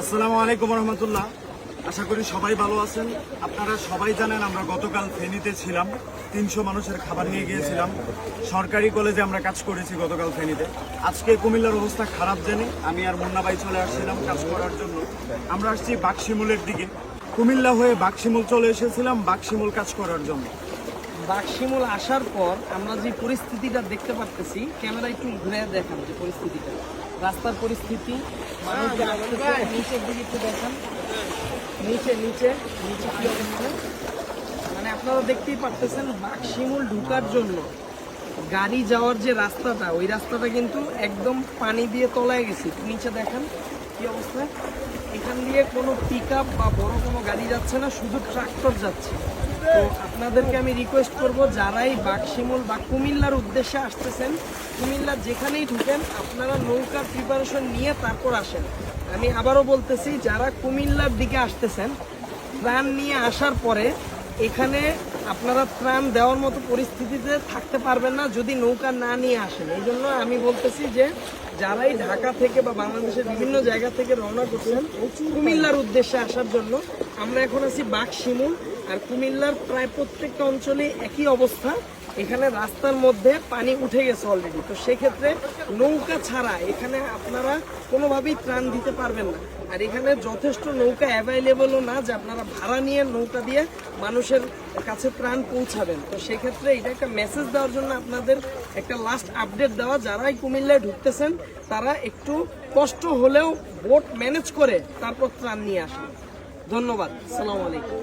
আসসালামু আলাইকুম রহমতুল্লাহ। আশা করি সবাই ভালো আছেন। আপনারা সবাই জানেন আমরা গতকাল ফেনীতে ছিলাম। তিনশো মানুষের খাবার নিয়ে গিয়েছিলাম। সরকারি কলেজে আমরা কাজ করেছি গতকাল ফেনীতে। আজকে কুমিল্লার অবস্থা খারাপ জেনে আমি আর মুন্না ভাই চলে আসছিলাম কাজ করার জন্য। আমরা আসছি বাক্সিমুলের দিকে। কুমিল্লা হয়ে বাক্সিমুল চলে এসেছিলাম বাক্সিমুল কাজ করার জন্য। বাঘশিমুল আসার পর আমরা যে পরিস্থিতিটা দেখতে পারতেছি, ক্যামেরা একটু ঘুরে দেখান যে পরিস্থিতিটা। রাস্তার পরিস্থিতি দিকে একটু দেখান। নিচে নিচে নিচে কি অবস্থা? মানে আপনারা দেখতেই পারতেছেন বাঘশিমুল ঢুকার জন্য গাড়ি যাওয়ার যে রাস্তাটা, ওই রাস্তাটা কিন্তু একদম পানি দিয়ে তলায় গেছে। নিচে দেখেন, কি অবস্থা? এখান দিয়ে কোনো পিক বা বড় কোনো গাড়ি যাচ্ছে না, শুধু ট্রাক্টর যাচ্ছে। তো আপনাদেরকে আমি রিকোয়েস্ট করব, যারাই বাঘশিমুল বা কুমিল্লার উদ্দেশ্যে আসতেছেন, কুমিল্লা যেখানেই ঢুকেন, আপনারা নৌকার প্রিপারেশন নিয়ে তারপর আসেন। আমি আবারও বলতেছি, যারা কুমিল্লার দিকে আসতেছেন প্ল্যান নিয়ে আসার পরে এখানে আপনারা ত্রাণ দেওয়ার মতো পরিস্থিতিতে থাকতে পারবেন না যদি নৌকা না নিয়ে আসেন। এই জন্য আমি বলতেছি যে যারাই ঢাকা থেকে বা বাংলাদেশের বিভিন্ন জায়গা থেকে রওনা করছেন কুমিল্লার উদ্দেশ্যে আসার জন্য আমরা এখন আছি বাঘ শিমুল। আর কুমিল্লার প্রায় প্রত্যেকটা অঞ্চলে একই অবস্থা। এখানে রাস্তার মধ্যে পানি উঠে গেছে অলরেডি তো সেক্ষেত্রে নৌকা ছাড়া এখানে আপনারা কোনোভাবেই ত্রাণ দিতে পারবেন না। আর এখানে যথেষ্ট নৌকা অ্যাভেলেবলও না, যে আপনারা ভাড়া নিয়ে নৌকা দিয়ে মানুষের কাছে ত্রাণ পৌঁছাবেন। তো সেক্ষেত্রে এটা একটা মেসেজ দেওয়ার জন্য আপনাদের একটা লাস্ট আপডেট দেওয়া। যারাই কুমিল্লায় ঢুকতেছেন, তারা একটু কষ্ট হলেও বোট ম্যানেজ করে তারপর ত্রাণ নিয়ে আসেন। ধন্যবাদ। সালাম আলাইকুম।